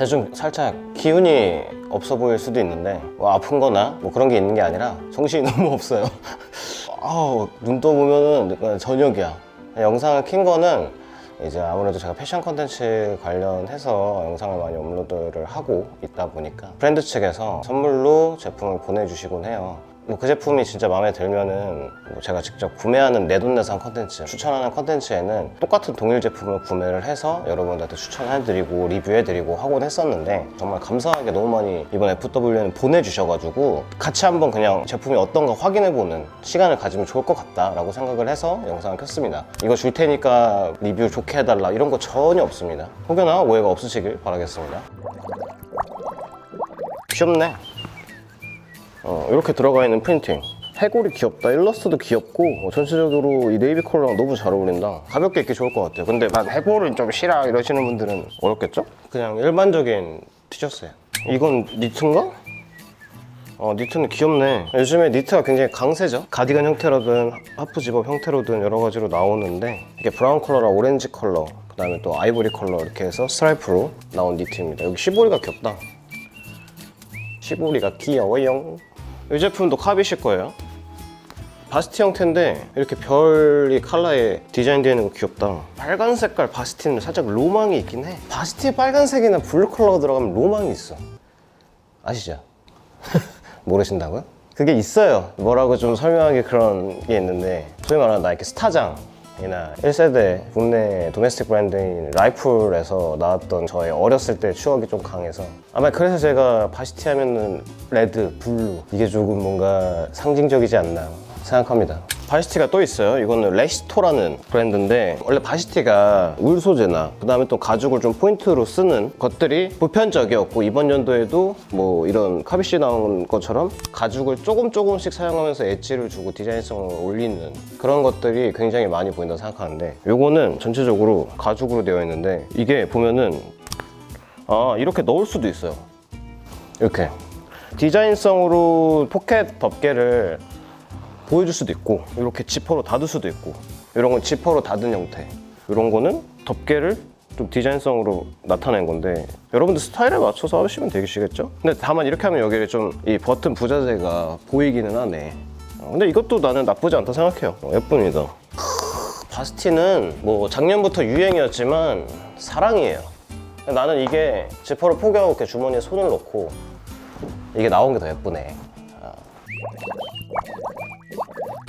제가 좀 살짝 기운이 없어 보일 수도 있는데 뭐 아픈 거나 뭐 그런 게 있는 게 아니라 정신이 너무 없어요 아우 눈 떠보면은 저녁이야 영상을 킨 거는 이제 아무래도 제가 패션 컨텐츠 관련해서 영상을 많이 업로드를 하고 있다 보니까 브랜드 측에서 선물로 제품을 보내주시곤 해요. 뭐 그 제품이 진짜 마음에 들면은 뭐 제가 직접 구매하는 내돈내산 컨텐츠 추천하는 컨텐츠에는 똑같은 동일 제품을 구매를 해서 여러분들한테 추천해드리고 리뷰해드리고 하곤 했었는데 정말 감사하게 너무 많이 이번 FW는 보내주셔가지고 같이 한번 그냥 제품이 어떤가 확인해보는 시간을 가지면 좋을 것 같다라고 생각을 해서 영상을 켰습니다. 이거 줄 테니까 리뷰 좋게 해달라 이런 거 전혀 없습니다. 혹여나 오해가 없으시길 바라겠습니다. 귀엽네. 어, 이렇게 들어가 있는 프린팅. 해골이 귀엽다. 일러스트도 귀엽고 어, 전체적으로 이 네이비 컬러랑 너무 잘 어울린다. 가볍게 입기 좋을 것 같아요. 근데 난 해골은 좀 싫어 이러시는 분들은 어렵겠죠? 그냥 일반적인 티셔츠예요. 이건 니트인가? 어, 니트는 귀엽네. 요즘에 니트가 굉장히 강세죠. 가디건 형태로든 하프 집업 형태로든 여러 가지로 나오는데 이게 브라운 컬러랑 오렌지 컬러, 그 다음에 또 아이보리 컬러 이렇게 해서 스트라이프로 나온 니트입니다. 여기 시보리가 귀엽다. 시보리가 귀여워요. 이 제품도 카빗일 거예요. 바스티 형태인데 이렇게 별이 컬러에 디자인되어 있는 거 귀엽다. 빨간 색깔 바스티는 살짝 로망이 있긴 해. 바스티에 빨간색이나 블루 컬러가 들어가면 로망이 있어. 아시죠? 모르신다고요? 그게 있어요. 뭐라고 좀 설명하기 그런 게 있는데 소위 말하는 나이키 스타장 이나 1세대 국내 도메스틱 브랜드인 라이플에서 나왔던 저의 어렸을 때 추억이 좀 강해서 아마 그래서 제가 바시티 하면은 레드, 블루 이게 조금 뭔가 상징적이지 않나 생각합니다. 바시티가 또 있어요. 이거는 레시토라는 브랜드인데 원래 바시티가 울 소재나 그 다음에 또 가죽을 좀 포인트로 쓰는 것들이 보편적이었고 이번 연도에도 뭐 이런 카비시 나온 것처럼 가죽을 조금 조금씩 사용하면서 엣지를 주고 디자인성을 올리는 그런 것들이 굉장히 많이 보인다고 생각하는데 요거는 전체적으로 가죽으로 되어 있는데 이게 보면은 아 이렇게 넣을 수도 있어요. 이렇게 디자인성으로 포켓 덮개를 보여줄 수도 있고 이렇게 지퍼로 닫을 수도 있고 이런 건 지퍼로 닫은 형태. 이런 거는 덮개를 좀 디자인성으로 나타낸 건데 여러분들 스타일에 맞춰서 하시면 되시겠죠? 근데 다만 이렇게 하면 여기에 좀이 버튼 부자재가 보이기는 하네. 어, 근데 이것도 나는 나쁘지 않다 생각해요. 어, 예쁩니다. 크, 바스티는 뭐 작년부터 유행이었지만 사랑이에요. 나는 이게 지퍼를 포개하고 이렇게 주머니에 손을 넣고 이게 나온 게 더 예쁘네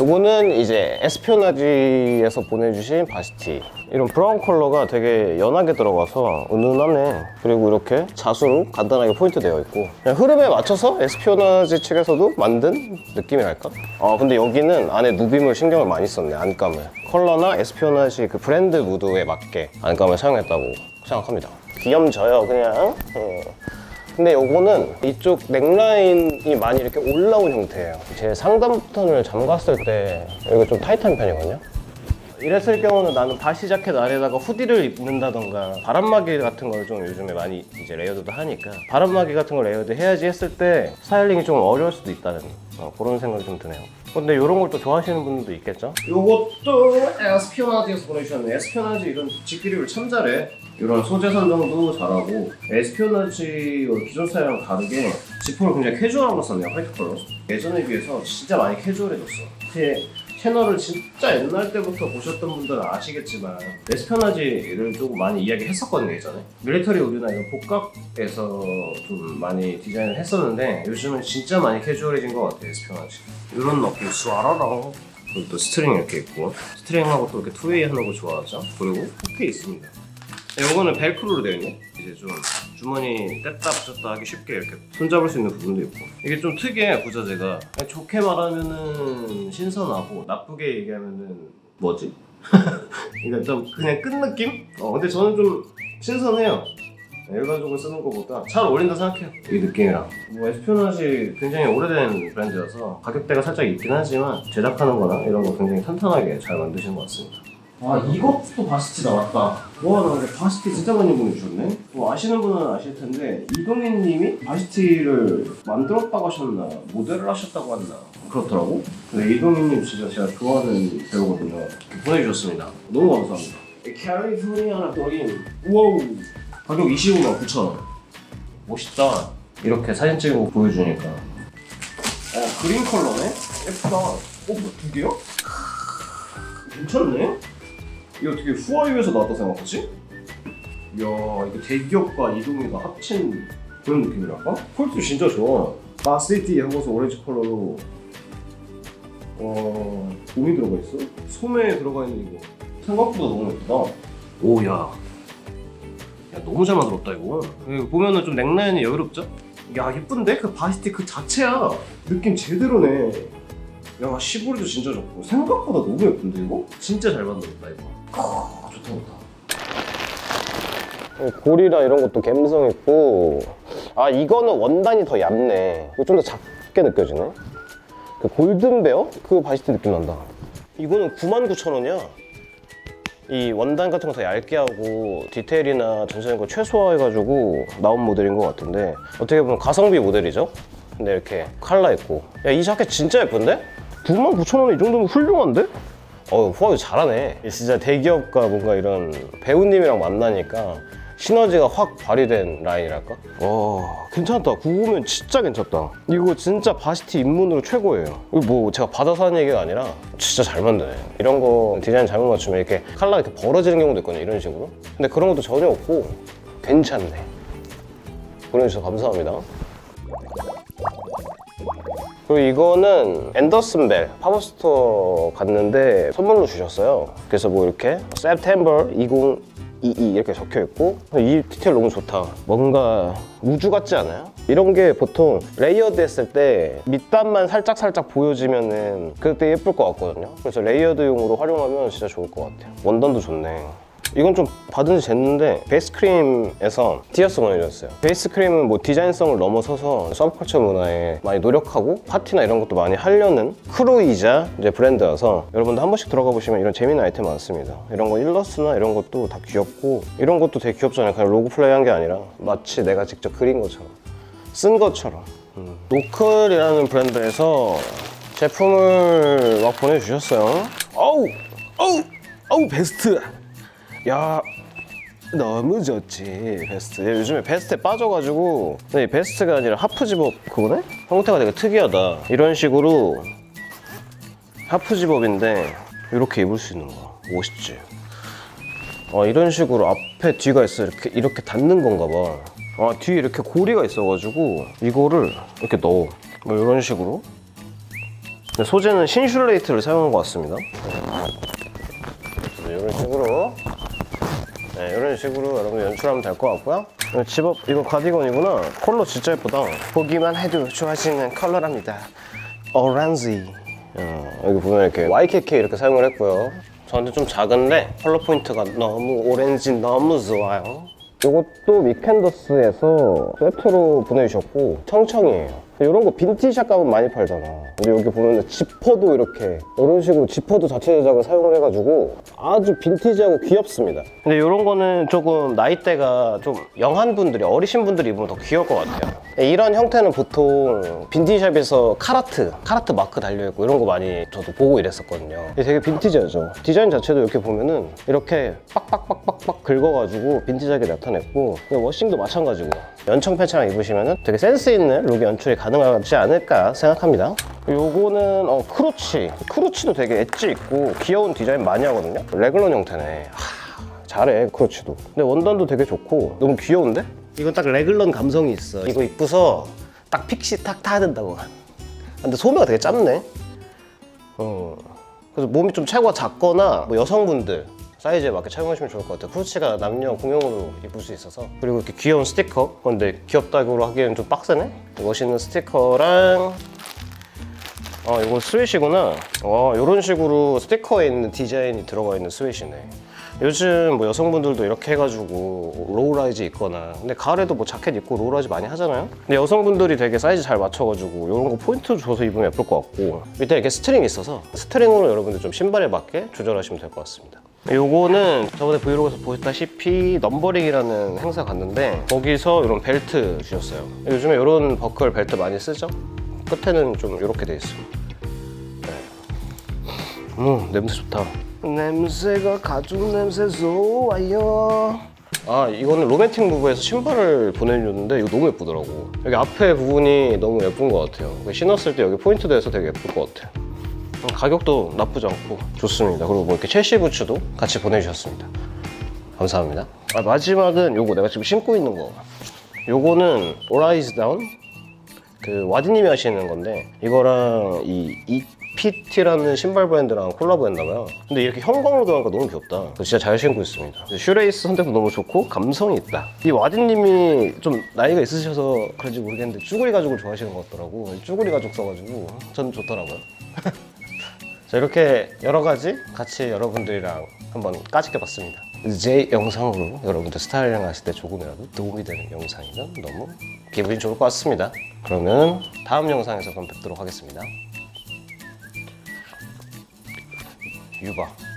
요거는 이제 에스피오나지에서 보내주신 바시티. 이런 브라운 컬러가 되게 연하게 들어가서 은은하네. 그리고 이렇게 자수로 간단하게 포인트 되어 있고. 그냥 흐름에 맞춰서 에스피오나지 측에서도 만든 느낌이랄까? 아 근데 여기는 안에 누빔을 신경을 많이 썼네 안감을. 컬러나 에스피오나지 그 브랜드 무드에 맞게 안감을 사용했다고 생각합니다. 귀염져요 그냥. 음. 근데 요거는 이쪽 넥라인이 많이 이렇게 올라온 형태예요. 제 상단 버튼을 잠갔을 때 여기가 좀 타이트한 편이거든요. 이랬을 경우는 나는 바시 자켓 아래다가 후디를 입는다던가 바람막이 같은 걸 좀 요즘에 많이 이제 레이어드도 하니까 바람막이 같은 걸 레이어드 해야지 했을 때 스타일링이 좀 어려울 수도 있다는 어, 그런 생각이 좀 드네요. 근데 이런 걸 또 좋아하시는 분들도 있겠죠? 요것도 에스피오나지에서 보내주셨네. 에스피오나지 이런 직그립을 참 잘해. 이런 소재 선정도 잘하고 에스피오나지 기존 스타일이랑 다르게 지퍼를 굉장히 캐주얼한 거 썼네요. 화이트 컬러. 예전에 비해서 진짜 많이 캐주얼해졌어. 제 채널을 진짜 옛날 때부터 보셨던 분들은 아시겠지만 에스피오나지를 조금 많이 이야기했었거든요 예전에 밀리터리 우드나 이런 복각에서 좀 많이 디자인을 했었는데 요즘은 진짜 많이 캐주얼해진 것 같아요 에스피오나지 이런 느낌 수아라랑 그리고 또 스트링 이렇게 있고 스트링하고 또 이렇게 투웨이 하는 거 좋아하죠 그리고 후크 있습니다 이거는 벨크로로 되어 있네. 이제 좀 주머니 뗐다 붙였다 하기 쉽게 이렇게 손잡을 수 있는 부분도 있고 이게 좀 특이해 부자재가 좋게 말하면은 신선하고 나쁘게 얘기하면은 뭐지? 그러니까 좀 그냥 끈 느낌? 어 근데 저는 좀 신선해요. 일반적으로 쓰는 것보다 잘 어울린다 생각해요. 이 느낌이랑. 뭐 에스피오나지 굉장히 오래된 브랜드여서 가격대가 살짝 있긴 하지만 제작하는 거나 이런 거 굉장히 탄탄하게 잘 만드시는 것 같습니다. 아 이것도 바스티 나왔다 와 나 근데 바스티 진짜 많이 보내주셨네 뭐 아시는 분은 아실 텐데 이동현 님이 바스티를 만들었다고 하셨나 모델을 하셨다고 했나 그렇더라고 근데 이동현 님 진짜 제가 좋아하는 배우거든요 이렇게 보내주셨습니다 너무 감사합니다 캘리포니아 도린 우와우 가격 25만 9천 원 멋있다. 이렇게 사진 찍고 보여주니까. 어, 그린 컬러네? 예쁘다. 어, 뭐두 개요? 괜찮네? 이거 되게 후아유에서 나왔다 생각하지? 이야, 이거 대기업과 이동이가 합친 그런 느낌이랄까? 퀄리티 진짜 좋아. 마스티티 하고서 오렌지 컬러로 어, 곰이 들어가 있어? 소매에 들어가 있는 이거 생각보다 너무 예쁘다. 오, 야. 야, 너무 잘 만들었다, 이거. 이거 보면은 좀 넥라인이 여유롭죠? 야, 예쁜데? 그 바스티 그 자체야. 느낌 제대로네. 야, 시보리도 진짜 좋고. 생각보다 너무 예쁜데, 이거? 진짜 잘 만들었다, 이거. 좋다. 골이랑 이런 것도 감성 있고. 아, 이거는 원단이 더 얇네. 이거 좀 더 작게 느껴지네. 그 골든베어? 그 바시티 느낌 난다. 이거는 99,000원이야. 이 원단 같은 거 더 얇게 하고 디테일이나 전체적인 거 최소화해가지고 나온 모델인 것 같은데 어떻게 보면 가성비 모델이죠? 근데 이렇게 칼라 있고 야 이 자켓 진짜 예쁜데? 99,000원에 이 정도면 훌륭한데? 어 후아유 잘하네. 진짜 대기업과 뭔가 이런 배우님이랑 만나니까 시너지가 확 발휘된 라인이랄까? 와 괜찮다. 구우면 진짜 괜찮다. 이거 진짜 바시티 입문으로 최고예요. 이거 뭐 제가 받아서 하는 얘기가 아니라 진짜 잘 만드네. 이런 거 디자인 잘못 맞추면 이렇게 칼라 이렇게 벌어지는 경우도 있거든요 이런 식으로. 근데 그런 것도 전혀 없고 괜찮네. 보내주셔서 감사합니다 그리고 이거는 앤더슨 벨 팝업 스토어 갔는데 선물로 주셨어요. 그래서 뭐 이렇게 September 2022 이렇게 적혀 있고 이 디테일 너무 좋다. 뭔가 우주 같지 않아요? 이런 게 보통 레이어드 했을 때 밑단만 살짝 살짝 보여지면은 그때 예쁠 것 같거든요. 그래서 레이어드용으로 활용하면 진짜 좋을 것 같아요. 원단도 좋네. 이건 좀 받은 지 됐는데 베이스 크림에서 티어스 보내주셨어요. 베이스 크림은 뭐 디자인성을 넘어서서 서브컬처 문화에 많이 노력하고 파티나 이런 것도 많이 하려는 크루이자 이제 브랜드여서 여러분들 한 번씩 들어가 보시면 이런 재미있는 아이템 많습니다. 이런 거 일러스트나 이런 것도 다 귀엽고 이런 것도 되게 귀엽잖아요? 그냥 로고 플레이 한 게 아니라 마치 내가 직접 그린 것처럼 쓴 것처럼. 음. 노클이라는 브랜드에서 제품을 막 보내주셨어요. 어우 어우 어우 베스트 야 너무 좋지 베스트. 얘 요즘에 베스트에 빠져가지고. 근데 이 베스트가 아니라 하프 집업 그거네? 형태가 되게 특이하다. 이런 식으로 하프 집업인데 이렇게 입을 수 있는 거야. 멋있지? 어, 이런 식으로 앞에 뒤가 있어. 이렇게 이렇게 닿는 건가 봐. 아, 뒤에 이렇게 고리가 있어가지고 이거를 이렇게 넣어. 뭐 이런 식으로. 소재는 신슐레이트를 사용한 것 같습니다 이런 식으로 네, 이런 식으로 여러분 연출하면 될 것 같고요. 집업 이거 가디건이구나. 컬러 진짜 예쁘다. 보기만 해도 좋아지는 컬러랍니다. 오렌지. 어, 여기 보면 이렇게 YKK 이렇게 사용을 했고요. 저한테 좀 작은데 컬러 포인트가 너무 오렌지 너무 좋아요. 이것도 미캔더스에서 세트로 보내주셨고 청청이에요. 이런 거 빈티지샵 가면 많이 팔잖아. 근데 여기 보면 지퍼도 이렇게 이런 식으로 지퍼도 자체 제작을 사용을 해가지고 아주 빈티지하고 귀엽습니다. 근데 이런 거는 조금 나이대가 좀 영한 분들이 어리신 분들이 입으면 더 귀여울 것 같아요. 이런 형태는 보통 빈티지샵에서 카라트, 카라트 마크 달려있고 이런 거 많이 저도 보고 이랬었거든요. 되게 빈티지하죠. 디자인 자체도 이렇게 보면은 이렇게 빡빡빡빡빡 긁어가지고 빈티지하게 나타냈고 워싱도 마찬가지고 연청 팬츠랑 입으시면은 되게 센스 있는 룩의 연출이 가 능하지 않을까 생각합니다. 요거는 어, 크루치. 크루치도 되게 엣지 있고 귀여운 디자인 많이 하거든요. 레글런 형태네. 하, 잘해 크루치도. 근데 원단도 되게 좋고 너무 귀여운데? 이건 딱 레글런 감성이 있어. 이거 입고서 딱 픽시 탁 타야 된다고. 근데 소매가 되게 짧네. 어. 그래서 몸이 좀 체구가 작거나 뭐 여성분들 사이즈에 맞게 착용하시면 좋을 것 같아요. 후르치가 남녀 공용으로 입을 수 있어서. 그리고 이렇게 귀여운 스티커. 근데 귀엽다고 하기에는 좀 빡세네? 멋있는 스티커랑 아 이건 스웨시구나. 와 이런 식으로 스티커에 있는 디자인이 들어가 있는 스웨시네. 요즘 뭐 여성분들도 이렇게 해가지고 로우라이즈 입거나. 근데 가을에도 뭐 자켓 입고 로우라이즈 많이 하잖아요? 근데 여성분들이 되게 사이즈 잘 맞춰가지고 이런 거 포인트 줘서 입으면 예쁠 것 같고. 밑에 이렇게 스트링이 있어서 스트링으로 여러분들 좀 신발에 맞게 조절하시면 될 것 같습니다 요거는 저번에 브이로그에서 보셨다시피 넘버링이라는 행사 갔는데 거기서 이런 벨트 주셨어요. 요즘에 이런 버클 벨트 많이 쓰죠? 끝에는 좀 이렇게 돼 있어 음 냄새 좋다. 냄새가 가죽 냄새 좋아요. 아 이거는 로맨틱 무브에서 신발을 보내줬는데 이거 너무 예쁘더라고. 여기 앞에 부분이 너무 예쁜 것 같아요. 신었을 때 여기 포인트 돼서 되게 예쁠 것 같아요. 음, 가격도 나쁘지 않고 좋습니다. 그리고 뭐 이렇게 첼시 부츠도 같이 보내주셨습니다. 감사합니다. 아, 마지막은 요거 내가 지금 신고 있는 거. 요거는 오라이즈 다운 그 와디님이 하시는 건데 이거랑 이 이피티라는 신발 브랜드랑 콜라보 했나봐요. 근데 이렇게 형광으로 들어가니까 너무 귀엽다. 진짜 잘 신고 있습니다. 슈레이스 선택도 너무 좋고 감성이 있다. 이 와디님이 좀 나이가 있으셔서 그런지 모르겠는데 쭈구리 가죽을 좋아하시는 것 같더라고. 쭈구리 가죽 써가지고. 전 좋더라고요 자 이렇게 여러 가지 같이 여러분들이랑 한번 까짓게 봤습니다. 제 영상으로 여러분들 스타일링 하실 때 조금이라도 도움이 되는 영상이면 너무 기분이 좋을 것 같습니다. 그러면 다음 영상에서 그럼 뵙도록 하겠습니다. 유바